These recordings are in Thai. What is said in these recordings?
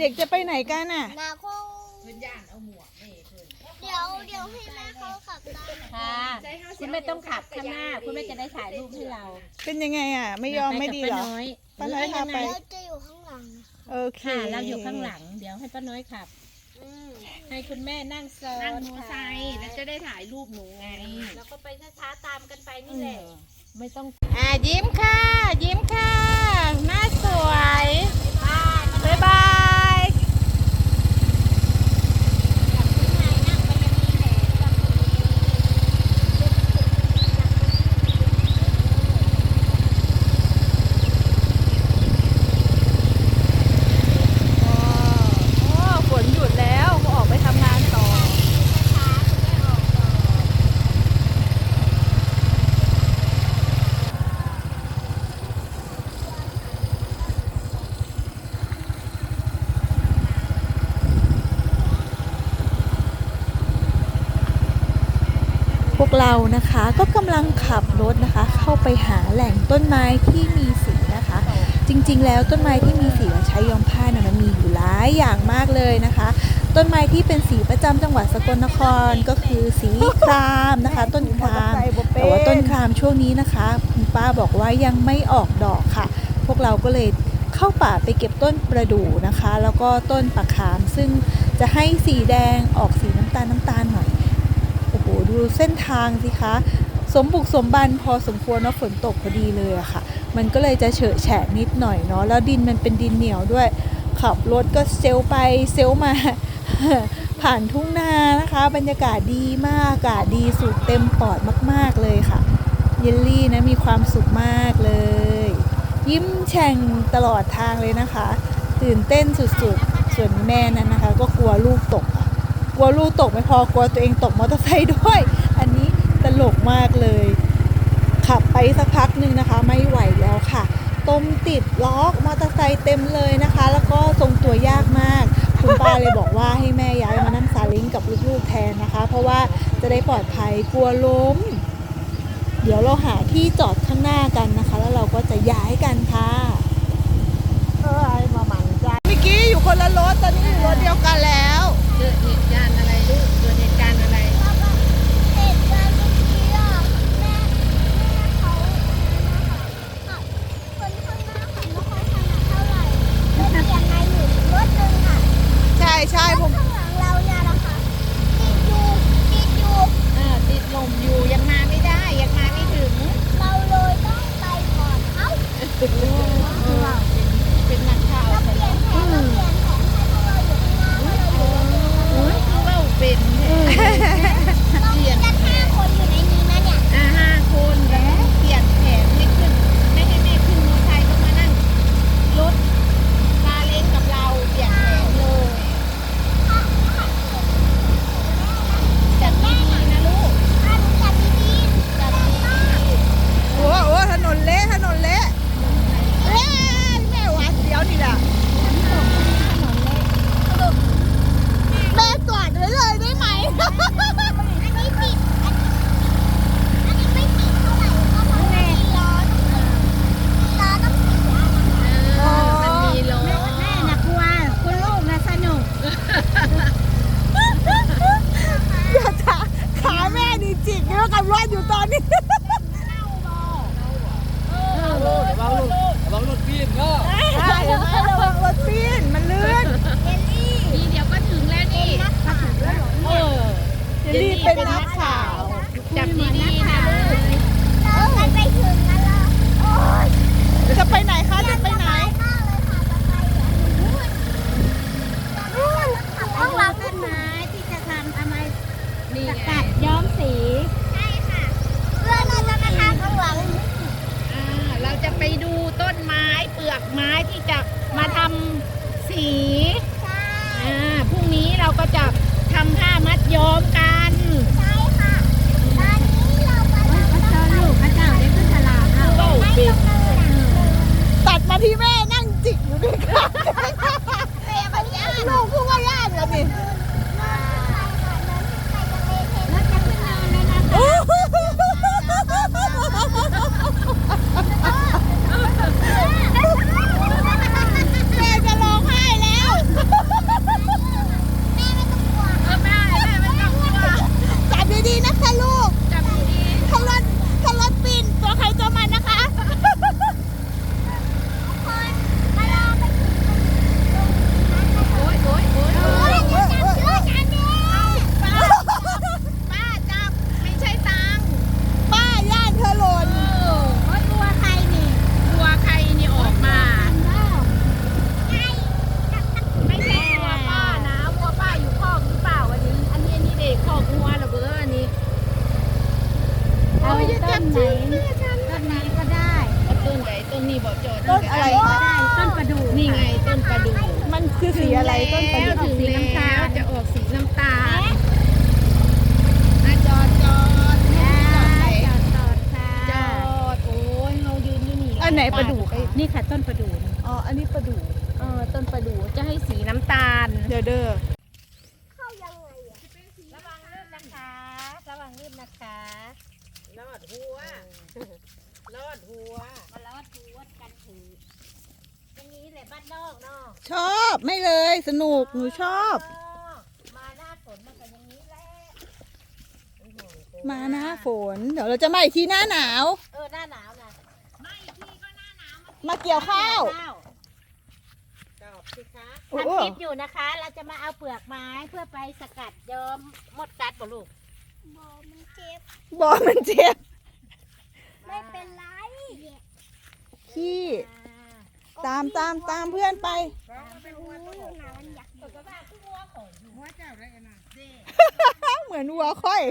เด็กๆจะไปไหนกันอะ นาคงพื้นย่านเอาหมวกนี่ขึ้นเดี๋ยวเดี๋ยวให้แม่เขาขับได้ค่ะคุณไม่ต้องขับข้างหน้า คุณแม่จะได้ถ่ายรูปให้เราเป็นยังไงอะ ไม่ยอมไม่ดีเหรอป้าน้อยป้าน้อยพาไป แล้วจะอยู่ข้างหลังนะคะโอเคค่ะเราอยู่ข้างหลัง เดี๋ยวให้ป้าน้อยขับ อืมให้คุณแม่นั่งซ้อนนั่งมอไซค์แล้วจะได้ถ่ายรูปหนูไง แล้วก็ไปช้าๆตามกันไปนี่แหละ ไม่ต้องอะยิ้มค่ะ ยิ้มค่ะหน้าสวย บ๊ายบาย โอ้ฝนหยุดแล้วก็ออกไปทำงานต่อ พ วกเรานะคะก็กำลังขับรถนะคะ เข้าไปหาแหล่งต้นไม้ที่มีสีนะคะ จริงๆ แล้วต้นไม้ที่มีสีและใช้ย้อมผ้านะมันมีอยู่หลายอย่างมากเลยนะคะ ต้นไม้ที่เป็นสีประจำจังหวัดสกลนครก็คือสีครามนะคะ ต้นครามแต่ว่าต้นครามช่วงนี้นะคะคุณป้าบอกว่ายังไม่ออกดอกค่ะ พวกเราก็เลยเข้าป่าไปเก็บต้นประดู่นะคะ แล้วก็ต้นปะขามซึ่งจะให้สีแดงออกสีน้ำตาลน้ำตาลหน่อย ดูเส้นทางสิคะ สมบุกสมบันพอสมควรเนาะฝนตกพอดีเลยอะค่ะ มันก็เลยจะเฉอะแฉะนิดหน่อยเนาะแล้วดินมันเป็นดินเหนียวด้วย ขับรถก็เซลไปเซลมา ผ่านทุ่งนานะคะ บรรยากาศดีมากอากาศดีสุดเต็มปอดมาก ๆเลยค่ะ เยลลี่นะมีความสุขมากเลย ยิ้มแฉ่งตลอดทางเลยนะคะ ตื่นเต้นสุดๆ ส่วนแม่นั้นนะคะ ก็กลัวลูกตก กลัวลูกตกไม่พอกลัวตัวเองตกมอเตอร์ไซค์ด้วย อันนี้ตลกมากเลย ขับไปสักพักหนึ่งนะคะ ไม่ไหวแล้วค่ะ ต้มติดล้อมอเตอร์ไซค์เต็มเลยนะคะ แล้วก็ทรงตัวยากมาก คุณป้าเลยบอกว่าให้แม่ย้ายมานั่งซาเล้งกับลูกๆแทนนะคะ เพราะว่าจะได้ปลอดภัยกลัวล้ม เดี๋ยวเราหาที่จอดข้างหน้ากันนะคะ แล้วเราก็จะย้ายกันค่ะเออมาหมั่นใจเมื่อกี้อยู่คนละรถตอนนี้อยู่รถเดียวกันแล้ว เหตุการณ์อะไรลูกเกิดเหตุการณ์อะไรเหตุการณ์เมื่อกี้อะแม่แม่เขาขับคนข้างหน้าขับไม่ค่อยถนัดเท่าไหร่เลยเป็นมาอยู่รถตึงค่ะใช่ใช่ผมข้างหลังเราเนี่ยนะคะติดอยู่ติดอยู่เออติดลมอยู่ยังมาไม่ได้ยังมาไม่ถึง เราเลยต้องไปก่อน เอ้า เป็นนักข่าว เราเปลี่ยนแผนเราเปลี่ยนแผนให้พวกเราอยู่ข้างหน้าเพราะเราอยู่รถเดียวกัน โอ้ยเขาเล่าเป็นแท้ เรามีกันห้าคนอยู่ในนี้นะเนี่ย อ่าห้าคนแล้วเปลี่ยนแผนไม่ขึ้น ไม่ให้แม่ขึ้นมอไซค์ต้องมานั่งรถซาเล้งกับเราเปลี่ยนแผนเลยจัดดีๆนะลูก อะหนูจับดีๆจับดี โอ้โหถนนเละถนนเละเอ๊ะแม่หวานเสียวนี่แหละแม่จอดไว้เลยได้ไหม ๆอันนี้ปิด อันนี้ไม่ปิดเท่าไหร่ก็เพราะว่ามีล้อล้อต้องเสียนะคะ เออมันมีรถ แม่นะกลัว คุณลูกนะสนุก อย่าขาขาแม่นี่จิกเนื้อกับรถอยู่ตอนนี้ ระวังรถระวังรถปีนเนาะ ใช่ไหมระวังรถปีนมันลื่น เยลลี่ นี่เดี๋ยวก็ถึงแล้วนี่ นักข่าวแล้วเหรอ เออ จะรีบเป็นนักข่าว จับดีๆนะลูก เรากันไปถึงแล้วเหรอโอ๊ย จะไปไหนคะจะไปไหน มากเลยค่ะจะไปเหรอนู่นนู่นข้างหลัง ต้นไม้ที่จะทำอะไร นี่ ส ไง กัดย้อมสี ใช่ค่ะเพื่อนเราจะมาทางข้างหลัง อ่าเราจะไปดูต้นไม้เปลือกไม้ที่จะมาทำสี ใช่ อ่าพรุ่งนี้เราก็ จะทำผ้ามัดย้อมกันใช่ค่ะตอนนี้เรากำลังพระเจ้าลูกพระเจ้าได้ขึ้นฉลามแล้วเบ้าไม่ปิลดงเลยนะตัดมาที่แม่นั่งจิกอยู่ด้วยกันเรียบร้อยลูกพูดว่าย่านแล้วนี่ รถจะขึ้นเนินเลยนะ โอ้โหแม่จะร้องไห้แล้ว สีอะไรต้นประดู่ ถึงสีน้ำตาลจะออกสีน้ำตาลอะจอดจอดจอดไหน จอดจอดค่ะ จอดโอ้ยเรายืน อยู่นี่อันไหนประดู่คะนี่ค่ะต้นประดู่นี่อ๋อ อันนี้ประดู่เออต้นประดู่จะให้สีน้ำตาล เดี๋ยวเด้อเข้ายังไงอะระวังลื่นนะคะ ระวังลื่นนะคะรอดหัวรอดหัวมาแล้วดูวัดกันถืออย่างนี้แหละบ้านนอกเนาะชอบไม่เลยสนุกหนูชอบ มาหน้าฝนมันก็อย่างนี้แหละมาหน้าฝน เดี๋ยวเราจะมาอีกทีหน้าหนาว เออหน้าหนาวนะ มาเกี่ยวข้าวข้าวตอบสิคะโอ้ทำคลิปอยู่นะคะ เราจะมาเอาเปลือกไม้เพื่อไปสกัดย้อมมดกัดบ่ลูกบอมันเจ็บบอกมันเจ็บ ไม่เป็นไรขี้ตามตามตามเพื่อนไป รู้อยู่นะมันอยากอยู่หัวเจ้าได้กันนะเด้เหมือนวัวค่อย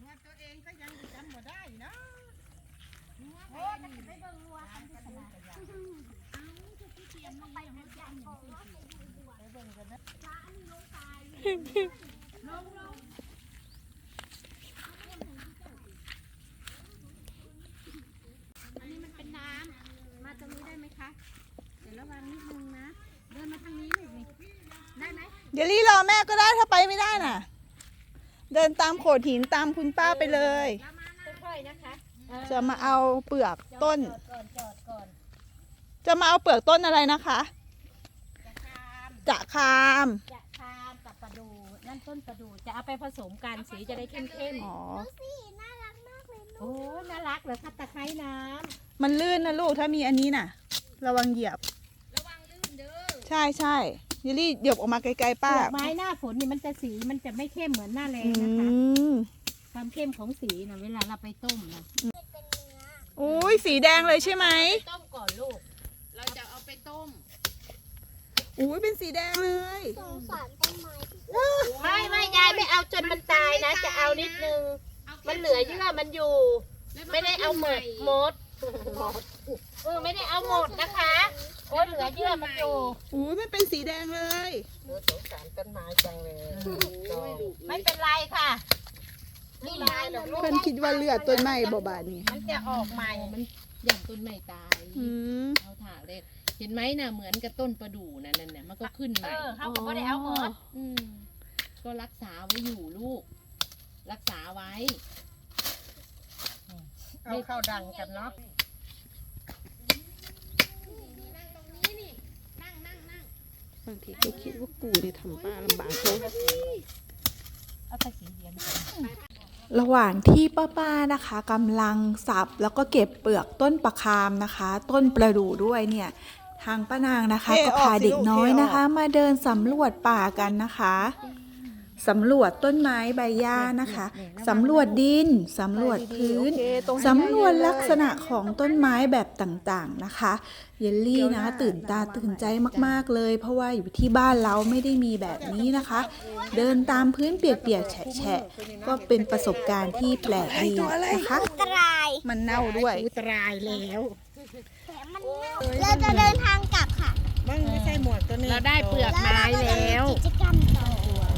หัวตัวเองก็ยังจำบ่ได้เนาะ อันนี้มันเป็นน้ำ มาตรงนี้ได้ไหมคะ เดี๋ยวระวังนิดนึงนะ เดินมาทางนี้ลูกนี่ได้ไหมเดี๋ยวรีรอแม่ก็ได้ถ้าไปไม่ได้น่ะ เดินตามโขดหินตามคุณป้าไปเลย ค่อยๆนะคะเออจะมาเอาเปลือกต้น จอดก่อนจอดก่อนจะมาเอาเปลือกต้นอะไรนะคะ จะคามจะคาม จะคามกับประดู นั่นต้นประดูจะเอาไปผสมกันสีจะได้เข้มอ๋อ ดูสิน่ารักมากเลยๆลูโอ้กน่ารักเลยค่ะตะไคร้น้มันลื่นนะลูกถ้ามีอันนี้น่ะ ระวังเหยียบ ระวังลื่นเด้อใช่ใช่เยลลี่เหยียบออกมาไกลๆำเปป้าลือกไม้หน้าฝนนี่มันจะสีมันจะไม่เข้มเหมือนหน้าแรอืงนะคะมความเข้มของสีนะเวลาเราไปต้มนะเป็นเนื้ออุ้ยสีแดงเลยใช่ไหมต้มก่อนลูกเราจะเอาไปต้มอุ้ยเป็นสีแดงเลย สงสารต้นไม้ที่ ไม่ไม่ยายไม่เอาจนมันตายนะ จะเอานิดนึง มันเหลือเยื่อมันอยู่ ไม่ได้เอาหมดหมดหมดเออไม่ได้เอาหมดนะคะโอ้เหลือเยื่อมันอยู่อุ้ยมันเป็นสีแดงเลยสงสารต้นไม้จังเลยไม่เป็นไรค่ะนี่ไงหรอกลูกเพื่อนคิดว่าเลือดต้นไม้บอบานนี่มันจะออกใหม่มันอย่างต้นไม้ตายอืมเอาถ่าเลยเห็นไหมน่ะเหมือนกับต้นประดู่นั่นน่ะเนี่ยมันก็ขึ้นใหเอม่อเขาก็ไม่ได้เอาหมดอืมก็รักษาไว้อยู่ลูก รักษาไว้ เอาเข้าดังกันเนาะบางทีก็คิดว่ากูเนี่ยทำป้าลำบากเขา เอาแต่สีเดียว ระหว่างที่ป้าๆนะคะกำลังสับแล้วก็เก็บเปลือกต้นประคามนะคะ ต้นประดู่ด้วยเนี่ย ทางป้านางนะคะเทออกก็พาเด็กน้อยสิลูกเทออกนะคะ มาเดินสำรวจป่ากันนะคะสำรวจต้นไม้ใบหญ้านะคะสำรวจดินสำรวจพื้นสำรวจลักษณะของต้นไม้แบบต่างๆนะคะ เยลลี่นะตื่นตาตื่นใจมากๆเลย เพราะว่าอยู่ที่บ้านเราไม่ได้มีแบบนี้นะคะ เดินตามพื้นเปียกๆแฉะๆก็เป็นประสบการณ์ที่แปลกดีนะคะตรายมันเน่าด้วยอุตรายแล้วแถ มมันเน่าเราจะเดินทางกลับค่ะบ้างไม่ใช่หมวกตัวนี้เราได้เปลือกไม้เราจะแล้วมีกิจกรรมต่อ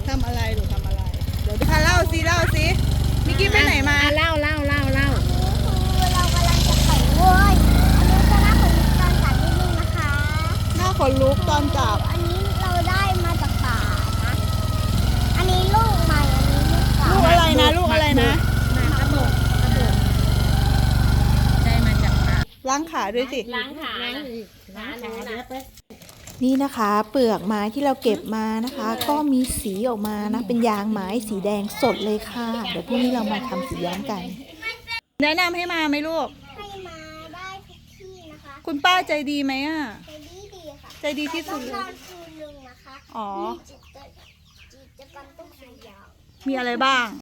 ทำอะไรหรือทำอะไร เดี๋ยวค่ะเล่าสิเล่าสิมิกกี้ไปไหนมาอะเล่าเล่าเล่าเล่าคือเรากำลังจะไปเว้ยอันนี้จะน่าขนลุกตอนกลับนิดนึงนะคะ หน้าขนลุกตอนกลับ อันนี้เราได้มาจากป่านะ อันนี้ลูกใหม่ อันนี้ลูกเก่า ลูกอะไรนะ ลูกอะไรนะ มากระบอกกระบอกได้มาจากป่า ล้างขาด้วยสิ ล้างขาล้างขานะนี่นะคะเปลือกไม้ที่เราเก็บมานะคะ ก็มีสีออกมานะ เป็นยางไม้สีแดงสดเลยค่ะ เดี๋ยวพรุ่งนี้เรามาทำสีย้อมกัน แนะนำให้มาไหมลูก ให้มาได้ทุกที่นะคะคุณป้าใจดีไหมอะ ใจดีดีค่ะใจดีที่สุดต้เลองยการคืนหนึ่งนะคะอ๋อ มีจิตกิจกรรมต้องสยาวมีอะไรบ้าง